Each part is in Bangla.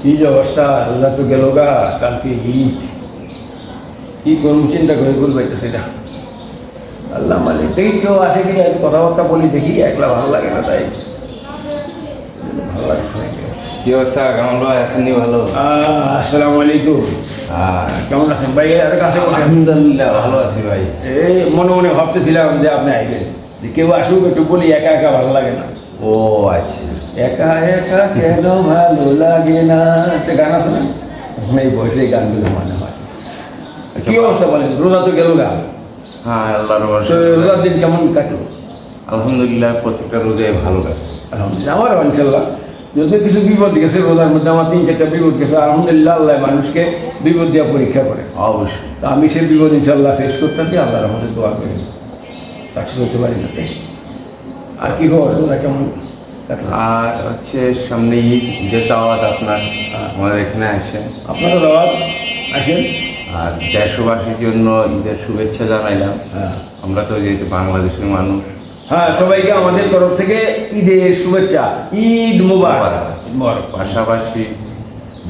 কি যে অবস্থা? রোজা তো গেল গা কালকে ঈদ। কি করুন চিন্তা করে পাইতেছে না আল্লাহ মালিক দেখি কেউ আসে কিনা একটু কথাবার্তা বলি দেখি একলা ভালো লাগে না তাই। ভালো লাগছে কি অবস্থা? কেমন ভাই? আসেননি ভালো? আহ, আসসালামু আলাইকুম। কেমন আছেন ভাই? আর কাছে বসেন। আলহামদুলিল্লাহ ভালো আছি ভাই। এই মনে মনে ভাবতেছিলাম যে আপনি আইবেন। যে কেউ আসুক একটু বলি একা একা ভালো লাগে না। ও আচ্ছা। একা একা কেন ভালো লাগে না? একটা গান আছে না? ওখানে এই বয়সে এই গানগুলো মনে হয়। কি অবস্থা বলেন? রোজা তো গেল গা। হ্যাঁ আল্লাহর রোজার দিন কেমন কাটলো? আলহামদুলিল্লাহ প্রত্যেকটা রোজায় ভালো কাটছে। আলহামদুলিল্লাহ আমার ইনশাল্লাহ। যদি কিছু বিপদ গেছে রোজার মধ্যে আমার তিন চারটা বিপদ গেছে। আলহামদুলিল্লাহ আল্লাহ মানুষকে বিপদ দেওয়া পরীক্ষা করে। অবশ্যই। আমি সেই বিপদ ইনশাল্লাহ ফেস করতেছি আল্লাহর আমাদের দোয়া করি। সাকসেস হতে পারি যাতে আর কি খবর? রোজা কেমন? আর হচ্ছে সামনে ঈদ ঈদের দাওয়াত আপনার আমাদের এখানে আসে। আপনারা দাওয়াত আসেন আর দেশবাসীর জন্য ঈদের শুভেচ্ছা জানাইলাম। হ্যাঁ। আমরা তো যেহেতু বাংলাদেশের মানুষ। হ্যাঁ সবাইকে আমাদের তরফ থেকে ঈদের শুভেচ্ছা। ঈদ মুবারক। মুবারক। পাশাপাশি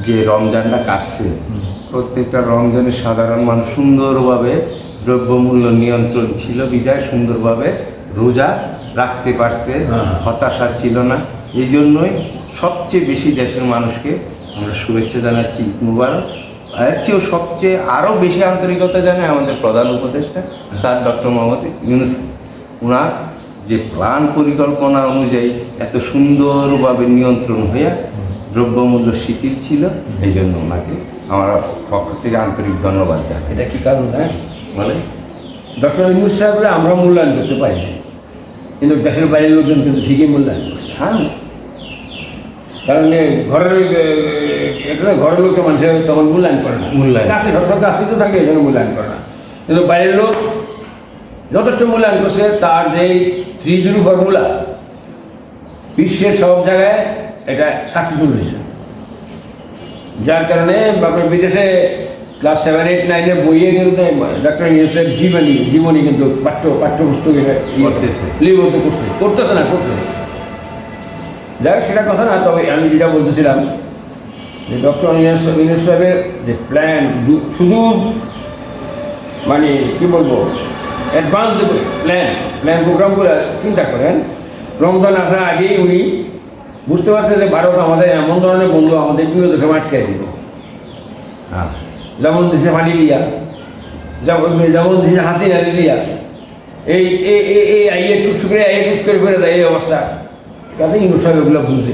যে রমজানটা কাটছে প্রত্যেকটা রমজানে সাধারণ মানুষ সুন্দরভাবে দ্রব্যমূল্য নিয়ন্ত্রণ ছিল বিদায় সুন্দরভাবে রোজা রাখতে পারছে হ্যাঁ। হতাশা ছিল না। এই জন্যই সবচেয়ে বেশি দেশের মানুষকে আমরা শুভেচ্ছা জানাচ্ছি ঈদ মুবারক। এর চেয়েও সবচেয়ে আরও বেশি আন্তরিকতা জানায় আমাদের প্রধান উপদেষ্টা স্যার ডক্টর মোহাম্মদ ইউনুস। ওনার যে প্ল্যান পরিকল্পনা অনুযায়ী এত সুন্দরভাবে নিয়ন্ত্রণ হয়ে দ্রব্যমূল্য শিথিল ছিল এই জন্য ওনাকে আমার পক্ষ থেকে আন্তরিক ধন্যবাদ জানাই। এটা কি কারণ হ্যাঁ? বলে? ডক্টর ইউনুস সাহেবরা আমরা মূল্যায়ন করতে পারি না কিন্তু দেশের বাইরের লোকজন কিন্তু ঠিকই মূল্যায়ন করছে। হ্যাঁ? কারণ ঘরের এটা ঘরের লোককে মানুষের তখন মূল্যায়ন করে না। মূল্যায়ন। কাছে সবসময় কাছে তো থাকে এই জন্য মূল্যায়ন করে না। কিন্তু বাইরের লোক যথেষ্ট মূল্যায়ন করছে তার যে থ্রি জিরো ফর্মুলা বিশ্বের সব জায়গায় এটা সাকসেসফুল হয়েছে। যার কারণে আপনার বিদেশে ক্লাস সেভেন এইট নাইনের বইয়ে কিন্তু ডাক্তার ইউসেফ জীবনী জীবনী কিন্তু পাঠ্য পাঠ্যপুস্তক ইয়ে করতেছে। লিপিবদ্ধ করছে। করতেছে না করতেছে যাই হোক, সেটা কথা না তবে আমি যেটা বলতেছিলাম যে ডক্টর ইউনুস সাহেবের যে প্ল্যান শুধু মানে কি বলব অ্যাডভান্স প্ল্যান প্ল্যান প্রোগ্রামগুলো চিন্তা করেন রমজান আসার আগেই উনি বুঝতে পারছেন যে ভারত আমাদের এমন ধরনের বন্ধু আমাদের প্রিয় দেশে আটকে দিল হ্যাঁ। যেমন দেশে পানি দিয়া যেমন যেমন দেশে হাসিনা দিয়া। এই এই আইয়ে টুস করে আইয়ে টুস করে ফেলে দেয় এই অবস্থা। কাজে ইউনুস সাহেব এগুলো বুঝতে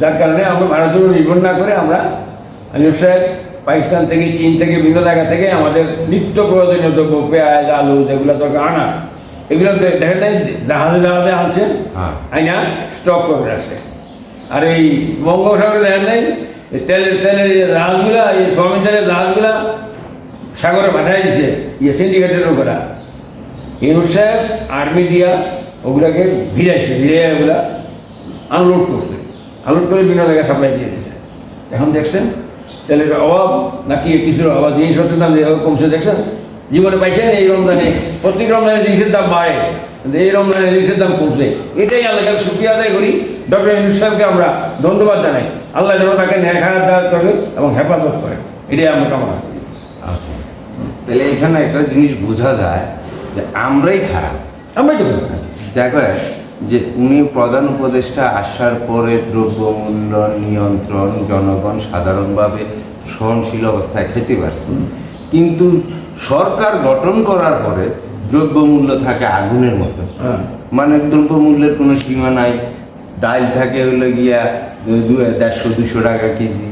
যার কারণে আমরা ভারতের নির্ভর না করে আমরা ইউনুস সাহেব পাকিস্তান থেকে চীন থেকে বিভিন্ন জায়গা থেকে আমাদের নিত্য প্রয়োজনীয় দ্রব্য পেঁয়াজ আলু যেগুলো তো আনা। এগুলো দে- দেখেন নাই জাহাজে জাহাজে আনছেন হ্যাঁ। আইনা স্টক করে আসে আর এই বঙ্গোপসাগরে দেখেন নাই এই তেলের তেলের জাহাজগুলা, এই সোয়াবিন তেলের জাহাজগুলা সাগরে ভাসায় দিছে ইয়ে সিন্ডিকেটের লোকেরা। ইউনুস সাহেব আর্মি দিয়া ওগুলাকে ভিড়াইছে ভিড়ে ওগুলা আনলোড করছে। আনলোড করে বিভিন্ন জায়গায় সাপ্লাই দিয়ে দিছে। এখন দেখছেন, তেলের অভাব, নাকি কিছুর অভাব, জিনিসপত্রের দাম যেভাবে কমছে, দেখছেন? জীবনে পাইছেন এই রমজানে, প্রত্যেক রমজানে জিনিসের দাম বাড়ে এই রমজানে জিনিসের দাম কমছে। এটাই আল্লাহকে সুক্রিয়া আদায় করি। ডক্টর ইউনুস সাহেবকে আমরা ধন্যবাদ জানাই। আল্লাহ যেন তাকে খারাপ দাওয়াত করে এবং হেফাজত করে। এটাই আমরা কামনা। করি আচ্ছা। তাহলে এখানে একটা জিনিস বোঝা যায় যে আমরাই খারাপ। আমরাই তো দেখো যে উনি প্রধান উপদেষ্টা আসার পরে দ্রব্যমূল্য নিয়ন্ত্রণ জনগণ সাধারণভাবে সহনশীল অবস্থায় খেতে পারছে। কিন্তু সরকার গঠন করার পরে দ্রব্যমূল্য থাকে আগুনের মতো। হ্যাঁ। মানে দ্রব্যমূল্যের কোনো সীমা নাই। ডাল থাকে হলো গিয়া দেড়শো দুশো টাকা কেজি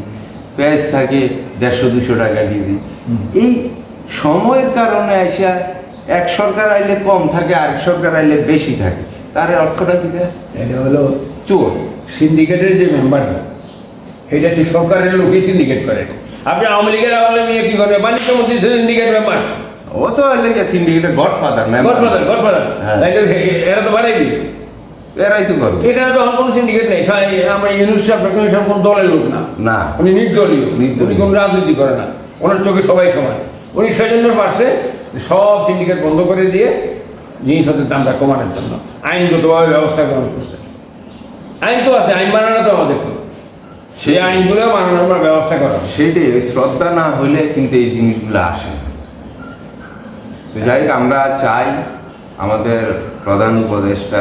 পেঁয়াজ থাকে দেড়শো দুশো টাকা কেজি এই সময়ের কারণে আসা এক সরকার আইলে কম থাকে আরেক সরকার আইলে বেশি থাকে তার অর্থটা কি? এটা হলো চোর সিন্ডিকেটের যে মেম্বাররা এটা সে সরকারের লোকই সিন্ডিকেট করে আপনি আওয়ামী লীগের আমলে নিয়ে কি করবে বাণিজ্য মন্ত্রী সিন্ডিকেট মেম্বার ও তো সিন্ডিকেটের গডফাদার গডফাদার গডফাদার হ্যাঁ। এরা তো বাড়াইবি এরাই তো করবে। এখানে তো কোনো সিন্ডিকেট নেই। আমরা ইউনুস সাহেব ডক্টর সাহেব কোনো দলের লোক না। না। উনি নির্দলীয়। নির্দলীয়। উনি কোনো রাজনীতি করে না। ওনার চোখে সবাই সমান। উনি সেজন্য পারছে সব সিন্ডিকেট বন্ধ করে দিয়ে জিনিসপত্রের দামটা কমানোর জন্য। আইনগতভাবে ব্যবস্থা গ্রহণ করতে আইন তো আছে আইন বানানো তো আমাদের। সেই আইনগুলো বানানোর আমরা ব্যবস্থা করা। সেটাই শ্রদ্ধা না হলে কিন্তু এই জিনিসগুলো আসে তো যাই আমরা চাই আমাদের প্রধান উপদেষ্টা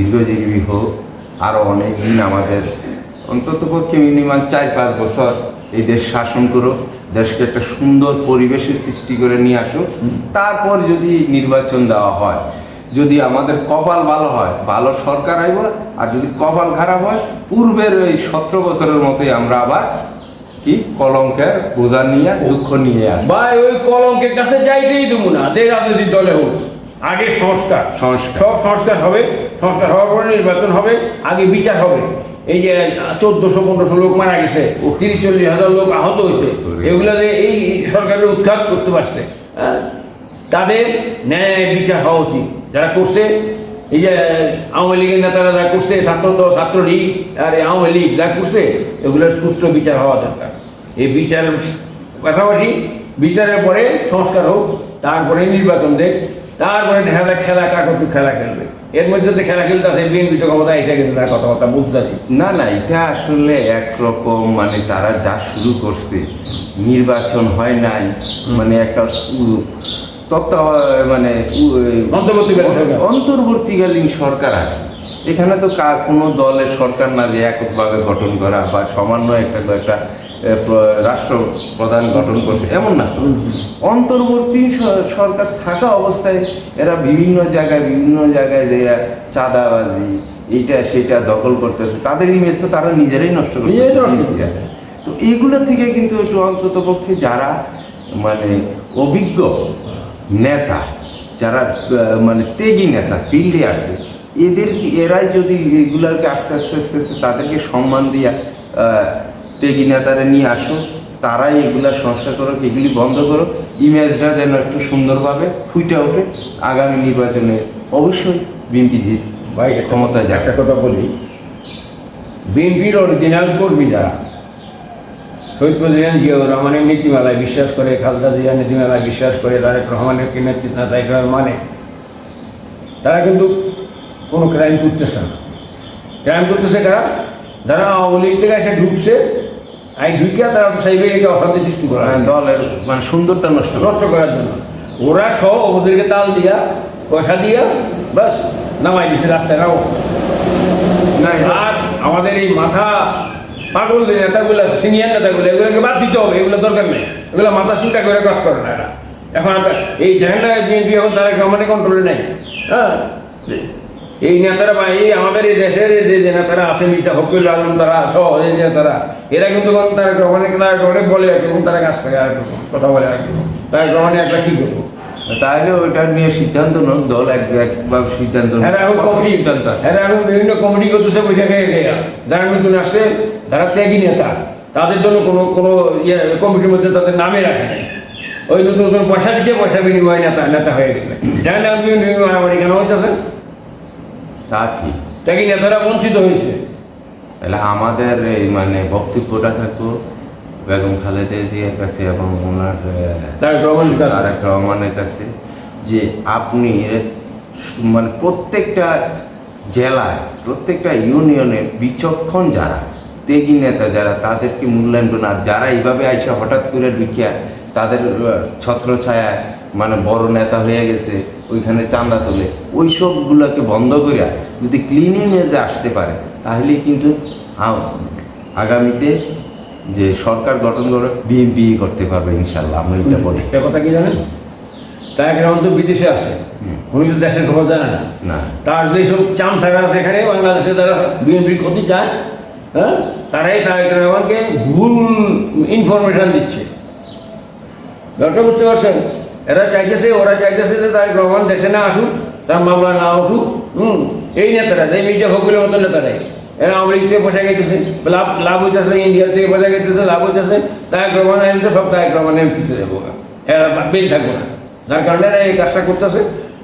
দীর্ঘজীবী হোক আরও অনেক দিন আমাদের অন্তত পক্ষে মিনিমাম চার পাঁচ বছর এই দেশ শাসন করুক দেশকে একটা সুন্দর পরিবেশের সৃষ্টি করে নিয়ে আসুক। তারপর যদি নির্বাচন দেওয়া হয় যদি আমাদের কপাল ভালো হয় ভালো সরকার আইব আর যদি কপাল খারাপ হয় পূর্বের ওই সতেরো বছরের মতোই আমরা আবার কি কলঙ্কের বোঝা নিয়ে দুঃখ নিয়ে আসব। ভাই ওই কলঙ্কের কাছে যাইতেই দেবো না যে রাজনৈতিক দলে হোক। আগে সংস্কার। সব সংস্কার হবে সংস্কার হওয়ার পরে নির্বাচন হবে আগে বিচার হবে। এই যে চোদ্দশো পনেরোশো লোক মারা গেছে তিরিশ চল্লিশ হাজার লোক আহত হয়েছে এগুলো এই সরকারের উৎখাত করতে পারছে হ্যাঁ? তাদের ন্যায় বিচার হওয়া উচিত। যারা করছে এই যে আওয়ামী লীগের নেতারা যা করছে ছাত্র দল ছাত্র লীগ আর এই আওয়ামী লীগ যা করছে এগুলোর সুষ্ঠু বিচার হওয়া দরকার। এই বিচারের পাশাপাশি বিচারের পরে সংস্কার হোক তারপরে নির্বাচন দেখ তারপরে যাক খেলা কাকতু খেলা খেলবে। এর মধ্যে তো খেলা খেলতে আছে বিএনপি তো ক্ষমতা এসে গেছে তার কথাবার্তা বুঝতে না না এটা আসলে একরকম মানে তারা যা শুরু করছে নির্বাচন হয় নাই মানে একটা তত্ত্ব মানে অন্তর্বর্তীকালীন সরকার। আছে। এখানে তো কার কোনো দলের সরকার না যে এককভাবে গঠন করা বা সামান্য একটা একটা রাষ্ট্র প্রধান গঠন করছে। এমন না। অন্তর্বর্তী সরকার থাকা অবস্থায় এরা বিভিন্ন জায়গায় বিভিন্ন জায়গায় যে চাঁদাবাজি এইটা সেটা দখল করতেছে। তাদের ইমেজ তো তারা নিজেরাই নষ্ট করতেছে। তো এইগুলো থেকে কিন্তু একটু অন্তত পক্ষে যারা মানে অভিজ্ঞ নেতা যারা মানে তেগি নেতা ফিল্ডে আছে এদের এরাই যদি এগুলাকে আস্তে আস্তে আস্তে আস্তে তাদেরকে সম্মান দিয়া তেগি নেতারা নিয়ে আসো তারাই এগুলা সংস্কার করো এগুলি বন্ধ করো ইমেজটা যেন একটু সুন্দরভাবে ফুটে ওঠে আগামী নির্বাচনে। অবশ্যই বিএনপি জিত ভাই ক্ষমতায় যাবে। একটা কথা বলি। বিএনপির অরিজিনাল কর্মী যারা শহীদ প্রেসিডেন্ট জিয়াউর রহমানের নীতিমালায় বিশ্বাস করে খালদা জিয়া নীতিমালায় বিশ্বাস করে তারেক রহমানের কি নেতৃত্ব তাই মানে? তারা কিন্তু কোনো ক্রাইম করতেছে না। ক্রাইম করতেছে কারা? যারা আওয়ামী লীগ থেকে এসে ঢুকছে আই ঢুকিয়া তারা সেইভাবে একে অশান্তি সৃষ্টি করে। দলের মানে সুন্দরটা নষ্ট। নষ্ট করার জন্য। ওরা সহ ওদেরকে তাল দিয়া পয়সা দিয়া বাস নামাই দিছে রাস্তায় নাও আর আমাদের এই মাথা পাগল নেতাগুলো সিনিয়র নেতাগুলো এগুলোকে বাদ দিতে হবে এগুলো দরকার নেই। এগুলো মাথা চিন্তা করে কাজ করে না এরা। এখন এই ঝান্ডা বিএনপি এখন তারা গভর্নমেন্টের কন্ট্রোলে নেই। হ্যাঁ? এই নেতারা বা এই আমাদের এই দেশের যে নেতারা আছে মির্জা ফখরুল আলম তারা সহ এই নেতারা এরা কিন্তু কোন তারা গভর্নমেন্ট তারা গভর্নমেন্ট বলে আর এবং তারা কাজ করে আর একরকম, কথা বলে আর একরকম। তারা গভর্নমেন্ট একটা কী করব তাহলে ওইটা নিয়ে সিদ্ধান্ত নেন দল এক একভাবে সিদ্ধান্ত। এরা এখন কমিটি সিদ্ধান্ত? এরা এখন বিভিন্ন কমিটি করতেছে পয়সা খেয়ে গেয়া যারা নতুন আসছে যারা ত্যাগী নেতা তাদের জন্য কোনো কোনো ইয়ে কমিটির মধ্যে তাদের নামে রাখে নাই ওই নতুন নতুন পয়সা দিচ্ছে পয়সা বিনিময় নেতা নেতা হয়ে গেছে জানেন না বিভিন্ন মারামারি কেন হইতেছে তা ঠিক। ত্যাগী নেতারা বঞ্চিত হয়েছে? তাহলে আমাদের এই মানে বক্তব্যটা থাকব বেগম খালেদা জিয়ার কাছে এবং ওনার তারেক রহমানের কাছে। যে আপনি মানে প্রত্যেকটা জেলায় প্রত্যেকটা ইউনিয়নে বিচক্ষণ যারা তেগি নেতা যারা তাদেরকে মূল্যায়ন করুন। আর যারা এইভাবে আইসা হঠাৎ করে ঢুকিয়া তাদের ছত্র ছায়া মানে বড় নেতা হয়ে গেছে ওইখানে চাঁদা তোলে। ওই সবগুলোকে বন্ধ করে যদি ক্লিনিং ক্লিনিংয়ে আসতে পারে তাহলে কিন্তু আগামীতে যে সরকার গঠন করে বিএনপি করতে পারবে ইনশাল্লাহ আমরা এটা বলি। একটা কথা কি জানেন? তার গ্রহণ তো বিদেশে আছে। উনি তো দেশের খবর জানে না। না। তার যেসব চামচারা আছে এখানে বাংলাদেশে যারা বিএনপির ক্ষতি চায় হ্যাঁ তারাই তারেক রহমানকে ভুল ইনফরমেশন দিচ্ছে। ব্যাপারটা বুঝতে পারছেন? এরা চাইতেছে, ওরা চাইতেছে যে তারেক রহমান দেশে না আসুক, তার মামলা না উঠুক, হুম, এই নেতারা, এই মির্জা ফখরুলের মতো নেতারাই। এরা আওয়ামী থেকে পয়সা গেতেছে লাভ লাভ হইতেছে, ইন্ডিয়া থেকে পয়সা গেতেছে লাভ হইতেছে তারেক রহমান আইন তো সব তারেক রহমান এমপিতে দেবো। এরা বেল থাকব না। যার কারণে এরা এই কাজটা করতেছে।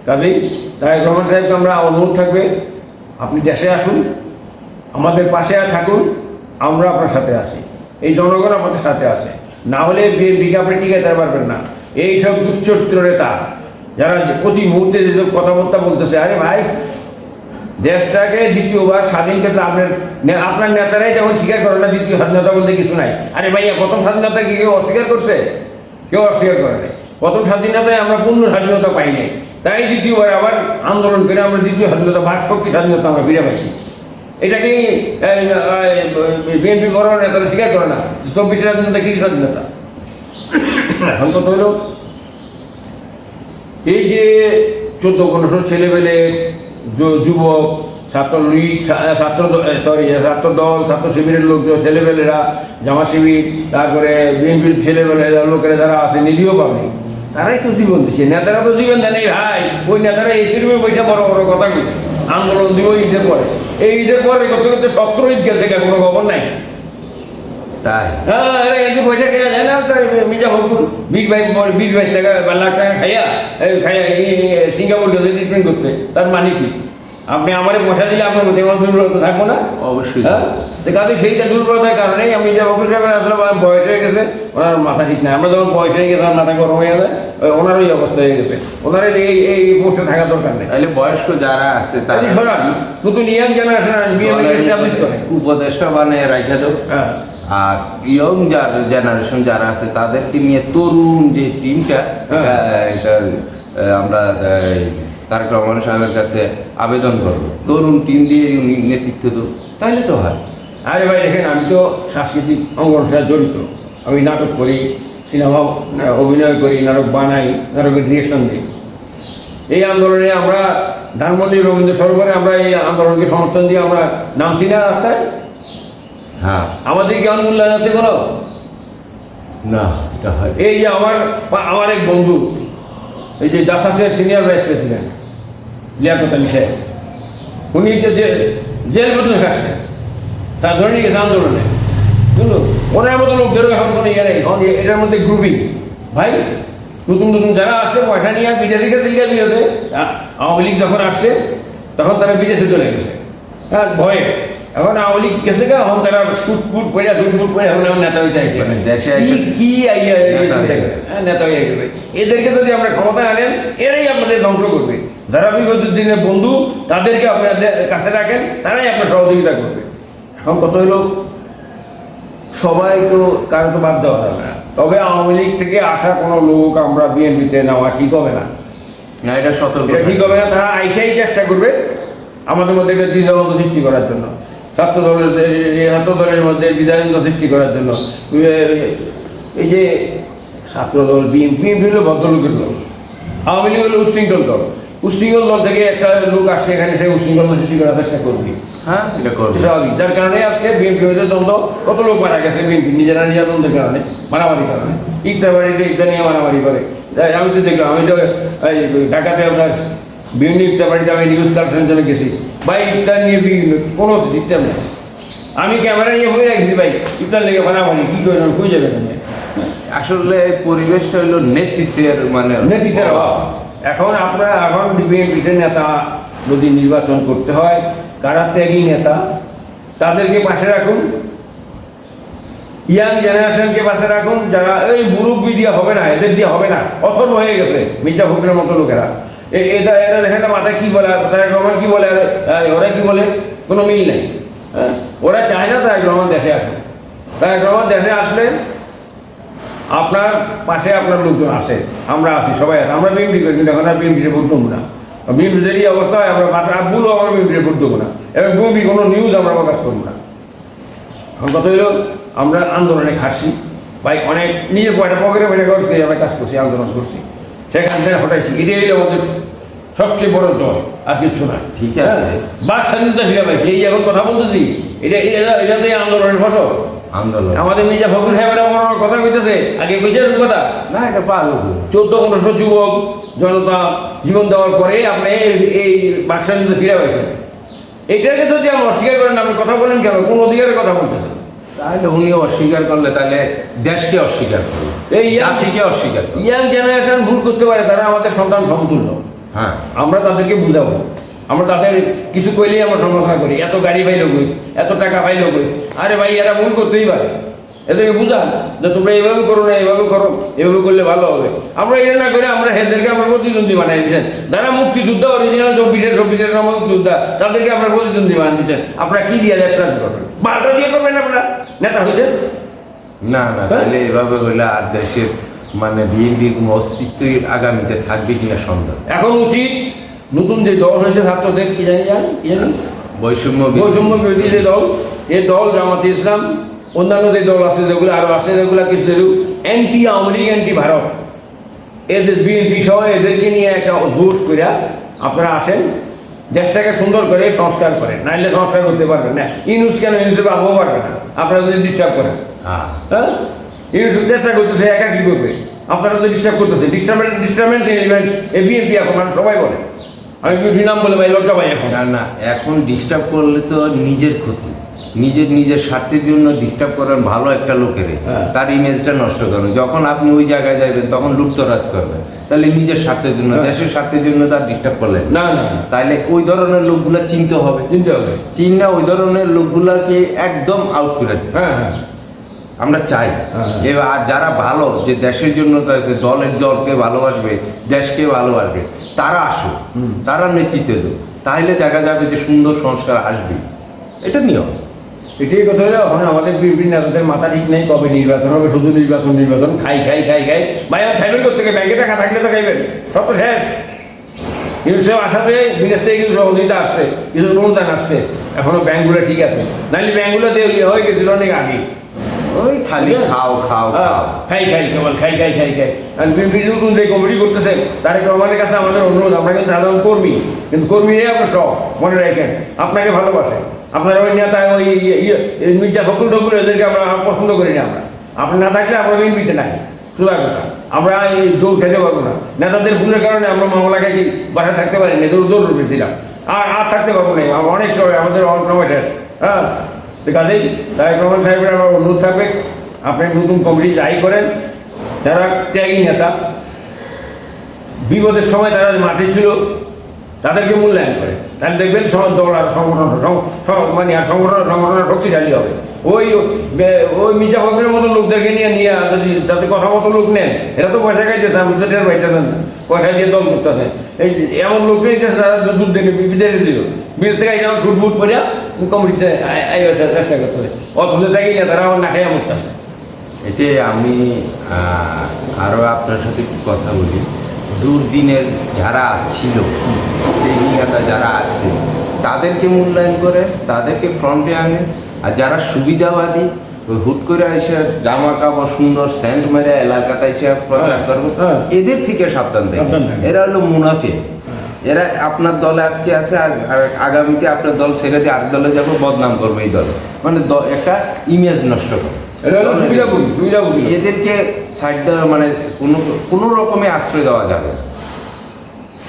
কাজেই তারেক রহমান সাহেবকে আমরা অনুরোধ থাকবে, আপনি দেশে আসুন, আমাদের পাশে থাকুন, আমরা আপনার সাথে আছি। এই জনগণ আমাদের সাথে আছে। না হলে বিএনপিকে আপনি টিকাতে পারবেন না। এই সব দুশ্চরিত্র নেতা, যারা প্রতি মুহূর্তে যে কথাবার্তা বলতেছে, আরে ভাই, দেশটাকে দ্বিতীয়বার স্বাধীন করতে আপনার আপনার নেতারাই যখন স্বীকার করে না দ্বিতীয় স্বাধীনতা বলতে কিছু নাই। আরে ভাইয়া, প্রথম স্বাধীনতা কি কেউ অস্বীকার করছে? কেউ অস্বীকার করে নাই। প্রথম স্বাধীনতায় আমরা পূর্ণ স্বাধীনতা পাই নাই। তাই দ্বিতীয়বার আবার আন্দোলন করে আমরা দ্বিতীয় স্বাধীনতা বাক শক্তি স্বাধীনতা আমরা ফিরে পাইছি। এটা কি বিএনপি বড় নেতারা স্বীকার করে না? চব্বিশ স্বাধীনতা, কি স্বাধীনতা? এখন হলো, এই যে চোদ্দ, পনেরোশো ছেলেবেলে যুবক, ছাত্রলীগ, ছা- ছাত্র সরি ছাত্র দল, ছাত্র শিবিরের লোক ছেলেবেলেরা জামা শিবির, তারপরে বিএনপির ছেলেবেলেরা লোকেরা যারা আছে, নিধিও পাবলিক তারাই তো জীবন দিচ্ছে। নেতারা তো জীবন দেন এই ভাই। ওই নেতারা এসে রুমে বসে বড় বড় কথা কইছে। আন্দোলন দিব ঈদের পরে। এই ঈদের পরে করতে করতে সত্তর ঈদ গেছে কোনো খবর নাই? তাই? হ্যাঁ আরে এত পয়সা কেনা যায় না মির্জা ফখরুল বিশ বাইশ বিশ বাইশ টাকা বা লাখ টাকা খাইয়া খাইয়া এই সিঙ্গাপুর গেছে ট্রিটমেন্ট করতে তার মানে কি আপনি আমারে পয়সা দিলে আপনার দুর্বলতা থাকব না। অবশ্যই। হ্যাঁ? কাজে সেইটা দুর্বলতার কারণেই আমি মির্জা ফখরুল সাহেব আসলে বয়স হয়ে গেছে ওনার মাথা ঠিক নাই। আমরা যখন বয়স হয়ে গেছে আমার মাথা গরম হয়ে যায় ওনার ওই অবস্থা হয়ে গেছে। ওনার এই এই পোস্টে থাকা দরকার নেই। তাহলে বয়স্ক যারা আছে সরান নতুন ইয়াং জেনারেশন বিএনপি এস্টাবলিশ করে। উপদেষ্টা বানিয়ে রাখা দাও। হ্যাঁ। আর ইয়ং যার জেনারেশন যারা আছে তাদেরকে নিয়ে তরুণ যে টিমটা হ্যাঁ। এটা আমরা তারেক রহমান সাহেবের কাছে আবেদন করব। তরুণ টিম দিয়ে উনি নেতৃত্ব দেবো। তাহলে তো হয়। আরে ভাই দেখেন আমি তো সাংস্কৃতিক অঙ্গনের সাথে জড়িত। আমি নাটক করি সিনেমা অভিনয় করি নাটক বানাই নাটকের ডিরেকশন দিই। এই আন্দোলনে আমরা ধানমন্ডি রবীন্দ্র সরোবরে আমরা এই আন্দোলনকে সমর্থন দিয়ে আমরা নামছি না রাস্তায়। হ্যাঁ। আমাদের কি মূল্যায়ন আছে কোনো না এটা হয়। এই যে আমার আমার এক বন্ধু এই যে জাসাসের senior vice president Liaquat Ali সাহেব উনি তো জেল জেল মতন খাচ্ছে তার ধরে নিয়ে গেছে আন্দোলনে। বুঝলো? ওনার মতো লোকদেরও এখন কোনো ইয়ে নেই। এখন এটার মধ্যে গ্রুপিং ভাই নতুন নতুন যারা আসছে পয়সা নিয়ে বিদেশে গেছে গিয়ে বিয়েতে। আওয়ামী লীগ যখন আসছে তখন তারা বিদেশে চলে গেছে। হ্যাঁ ভয়ে। এখন আওয়ামী লীগ গেছে গা এখন তারা শুট ফুট পড়ে শুট ফুট পড়ে এখন এখন নেতা হইতে আসছে মানে দেশে কি কি আইয়া নেতা হয়ে গেছে। হ্যাঁ, গেছে। এদেরকে যদি আমরা ক্ষমতায় আনেন এরাই আপনাদের ধ্বংস করবে। যারা বিগত দিনের বন্ধু তাদেরকে আপনাদের কাছে রাখেন তারাই আপনার সহযোগিতা করবে। এখন কত হলো সবাই তো কারও তো বাদ দেওয়া যাবে না। তবে আওয়ামী লীগ থেকে আসা কোনো লোক আমরা বিএনপিতে নেওয়া ঠিক হবে না। না এটা সতর্ক ঠিক হবে না তারা আইসাই চেষ্টা করবে আমাদের মধ্যে একটা দ্বিধাদ্বন্দ্ব সৃষ্টি করার জন্য। ছাত্র দলের ছাত্র দলের মধ্যে দ্বিধাদ্বন্দ্ব সৃষ্টি করার জন্য। এই যে ছাত্র দল বিএনপি হলো ভদ্রলোকের দল। আওয়ামী লীগ হলো উশৃঙ্খল দল। উশৃঙ্খল দল থেকে একটা লোক আসছে এখানে সে উশৃঙ্খল সৃষ্টি করার চেষ্টা করবে। হ্যাঁ? স্বাভাবিক। যার কারণে আজকে বিএনপি হইতে দ্বন্দ্ব কত লোক মারা গেছে বিএনপি? নিজেরা নিজের দ্বন্দ্বের কারণে মারামারির কারণে। ইকতা বাড়িতে নিয়ে মারামারি করে। আমি তো দেখলাম আমি তো ঢাকাতে আপনার বিভিন্ন ইকতা বাড়িতে আমি নিউজ কালেকশনের জন্য গেছি। ভাই ইফতার নিয়ে বিভিন্ন কোনো সিস্টেম নেই। আমি ক্যামেরা নিয়ে বই রাখছি ভাই ইফতার লেগে মারামারি কী করে কই যাবে না আসলে পরিবেশটা হলো নেতৃত্বের মানে নেতৃত্বের অভাব। এখন আপনারা এখন বিএনপিতে নেতা যদি নির্বাচন করতে হয় কারা ত্যাগী নেতা তাদেরকে পাশে রাখুন। ইয়াং জেনারেশনকে পাশে রাখুন যারা এই মুরব্বী দিয়ে হবে না এদের দিয়ে হবে না অথর্ব হয়ে গেছে মির্জা ফখরের মতো লোকেরা। এটা এরা দেখেন না মাথায় কী বলে, আর তারেক রহমান কী বলে, আর আর ওরা কী বলে? কোনো মিল নেই। হ্যাঁ? ওরা চায় না তারেক রহমান দেশে আসুন তারেক রহমান দেশে আসলে আপনার পাশে আপনার লোকজন আছে আমরা আসি, সবাই আসে। আমরা বিএমপি করি, কিন্তু এখন আর বিএমপিতে ভোট দেবো না। বিএমপিদের এই অবস্থা হয়, আমরা পাশে আব্বুলও আমরা বিএমপিতে ভোট দেবো না। এবং বিএমপি কোনো নিউজ আমরা প্রকাশ করব না। এখন কথা হলো, আমরা আন্দোলনে খাসি। ভাই, অনেক নিজের পয়সা পকেটে পয়সা খরচ করে আমরা কাজ করছি, আন্দোলন করছি। সেখান থেকে হটাইছি। এটাই হলো আমাদের সবচেয়ে বড় দল আর কিছু না। ঠিক আছে। হ্যাঁ, বাক স্বাধীনতা ফিরে পাইছি। এই এখন কথা বলতেছি এটা এটা এটাতে আন্দোলনের ফসল। আন্দোলন। আমাদের মির্জা ফখরুল সাহেবের আমার কথা কইতেছে। আগে কইছে এরকম কথা। না এটা পারব চোদ্দ পনেরোশো যুবক জনতা জীবন দেওয়ার পরে আপনি এই- এই বাক্সানিতে ফিরে পাইছেন। এটাকে যদি আপনি অস্বীকার করেন আপনি কথা বলেন কেন? কোন অধিকারের কথা বলতেছেন? তাহলে উনি অস্বীকার করলে তাহলে দেশকে অস্বীকার করবে এই জাতিকে অস্বীকার ইয়াং জেনারেশন ভুল করতে পারে তারা আমাদের সন্তান সমতুল্য। হ্যাঁ। আমরা তাদেরকে বুঝাবো। আমরা তাদের কিছু কইলেই আমরা সমালোচনা করি। এত গাড়ি পাইলো কই? এত টাকা পাইলো কই? আরে ভাই এরা ভুল করতেই পারে। এদেরকে বুঝান যে তোমরা এইভাবে করো না এইভাবে করো এইভাবে করলে ভালো হবে। আমরা এটা না করে আমরা হেদেরকে আমরা প্রতিদ্বন্দ্বী বানাই দিচ্ছেন। যারা মুক্তিযোদ্ধা অরিজিনাল চব্বিশের চব্বিশের মুক্তিযোদ্ধা তাদেরকে আমরা প্রতিদ্বন্দ্বী বানিয়ে দিচ্ছেন। আপনারা কি দিয়ে দেশ রাজ করবেন? বারোটা দিয়ে করবেন আপনারা? নেতা হয়েছেন না না তাহলে এভাবে হলে আর দেশের মানে বিএনপির কোনো অস্তিত্বই আগামীতে থাকবে কিনা সন্দেহ। এখন উচিত নতুন যে দল হয়েছে ছাত্রদের কি জানি জান কি জানি? বৈষম্য বৈষম্য বিরোধী যে দল এই দল জামাতে ইসলাম অন্যান্য যে দল আছে যেগুলো আরও আছে যেগুলো কিছু anti Awami League anti Bharat. এদের বিএনপি সহ এদেরকে নিয়ে একটা ভোট করে আপনারা আসেন। দেশটাকে সুন্দর করে সংস্কার করে। নাইলে সংস্কার করতে পারবেন না। ইউনুস কেন ইউনুসের আবহাওয়া পারবে না? আপনারা যদি ডিস্টার্ব করেন। হ্যাঁ। হ্যাঁ? ইউনুস চেষ্টা করতেছে একা কী করবে। আপনারা তো ডিস্টার্ব করতেছে ডিস্টার্বেন্ট ডিস্টার্বেন্ট এলিমেন্টস এ বিএনপি এখন মানুষ সবাই বলে। আমি বিভিন্ন নাম বলে ভাই লজ্জা ভাই এখন। না এখন ডিস্টার্ব করলে তো নিজের ক্ষতি। নিজের নিজের স্বার্থের জন্য ডিস্টার্ব করেন ভালো একটা লোকের। হ্যাঁ। তার ইমেজটা নষ্ট করেন যখন আপনি ওই জায়গায় যাবেন তখন লুপ্তরাজ করবেন। তাহলে নিজের স্বার্থের জন্য হ্যাঁ। দেশের স্বার্থের জন্য তার ডিস্টার্ব করলেন না। না না, ওই ধরনের লোকগুলা চিনতে হবে। চিনতে হবে। চীনা ওই ধরনের লোকগুলাকে একদম আউট করে দিতে হ্যাঁ হ্যাঁ। আমরা চাই। হ্যাঁ। এবার আর যারা ভালো যে দেশের জন্য দলের দলকে ভালোবাসবে দেশকে ভালোবাসবে তারা আসুক। তারা নেতৃত্ব দেবে তাহলে দেখা যাবে যে সুন্দর সংস্কার আসবে। এটা নিয়ম। এটাই কথা হলো এখন আমাদের বিভিন্ন নেতাদের মাথা ঠিক নেই কবে নির্বাচন হবে শুধু নির্বাচন নির্বাচন খাই খাই খাই খাই। ভাই আর খাইবেন করতে গিয়ে ব্যাংকে টাকা থাকলে তো খাইবেন। সব তো শেষ। সে আসাতে বিদেশ থেকে কিছু সহযোগিতা আসছে কিছু অনুদান আসছে এখনও ব্যাংকগুলো ঠিক আছে। নাহলে ব্যাংকগুলো দেউলিয়া হয়ে গেছিল অনেক আগে। ওই খালি খাও খাও হ্যাঁ, খাও। খাই খাই কেবল খাই খাই খাই খাই। আর বিএনপি নতুন যে কমিটি করতেছে তারেক রহমানের কাছে আমাদের অনুরোধ আমরা কিন্তু সাধারণ কর্মী কিন্তু কর্মী নেই আমরা সব মনে রাখেন আপনাকে ভালোবাসে। আপনার ওই নেতা, ওই ইয়ে- ইয়ে- মির্জা ফখরুল টকুল এদেরকে আমরা পছন্দ করি না আমরা। আপনি না থাকলে আমরা বিএনপিতে নাই। সুদা কথা আমরা এই দৌড় খেতে পারব না। নেতাদের ভুলের কারণে আমরা মামলা খাইছি, বাসায় থাকতে পারি না দৌড় দৌড় পেয়েছিলাম আর আর থাকতে পারব না। অনেক সময় আমাদের অনেক সময় শেষ। হ্যাঁ? তো কাজেই তারেক রহমান সাহেবের আমার অনুরোধ থাকবে। আপনি নতুন কমিটি যাই করেন, যারা ত্যাগী নেতা, বিপদের সময় তারা মাঠে ছিল, তাদেরকে মূল্যায়ন করে তাহলে দেখবেন দল সংগঠন মানে সংগঠন সংগঠন শক্তিশালী হবে। ওই ওই মির্জা ফখরের মতো লোকদেরকে নিয়ে নিয়ে যদি যাতে কথা মতো লোক নেন এরা তো পয়সা খাইতেছে আপনি তো টের পাইতেছেন পয়সা দিয়ে দল করতেছে। এই এমন লোক নিতেছে তারা দুধ দিয়ে বিদেশে দিল বিদেশ থেকে যেমন সুট বুট করে কমিটিতে আইসা চেষ্টা করতেছে অথচ দেখি না তারা আমার না খাইয়া মরতেছে। এতে আমি আহ, আরও আপনার সাথে একটু কথা বলি। দুর্দিনের যারা ছিল সেই যারা আছে তাদেরকে মূল্যায়ন করে তাদেরকে ফ্রন্টে আনে। আর যারা সুবিধাবাদী ওই হুট করে এসে জামা কাপড় সুন্দর সেন্ট মেরে এলাকাতে এসে প্রচার হ্যাঁ, করব হ্যাঁ। এদের থেকে সাবধান থাকবে। এরা হলো মুনাফে এরা আপনার দলে আজকে আছে আর আর আগামীতে আপনার দল ছেড়ে দিয়ে আরেক দলে যাব বদনাম করবে এই দলে। মানে একটা ইমেজ নষ্ট করবে। এদেরকে সাইড দেওয়া মানে কোনো কোনো রকমে আশ্রয় দেওয়া যাবে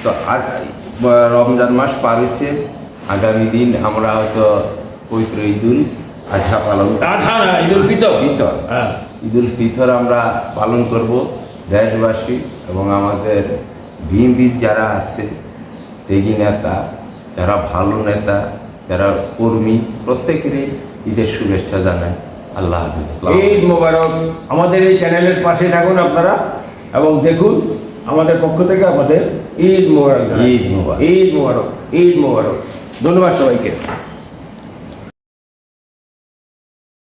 তো ব- রমজান মাস পার হয়েছে আগামী দিন আমরা হয়তো পবিত্র ঈদুল আজহা পালন ঈদুল ফিতর? ফিতর। হ্যাঁ। ঈদুল ফিতর আমরা পালন করব দেশবাসী এবং আমাদের বিএনপির যারা আছে ত্যাগী নেতা যারা ভালো নেতা যারা কর্মী প্রত্যেকেরই ঈদের শুভেচ্ছা জানাই। আল্লাহ হাফিজ। ঈদ মোবারক। আমাদের এই চ্যানেলের পাশে থাকুন আপনারা এবং দেখুন আমাদের পক্ষ থেকে আমাদের ঈদ মোবারক। ঈদ মোবারক। ঈদ মোবারক ঈদ মোবারক ধন্যবাদ সবাইকে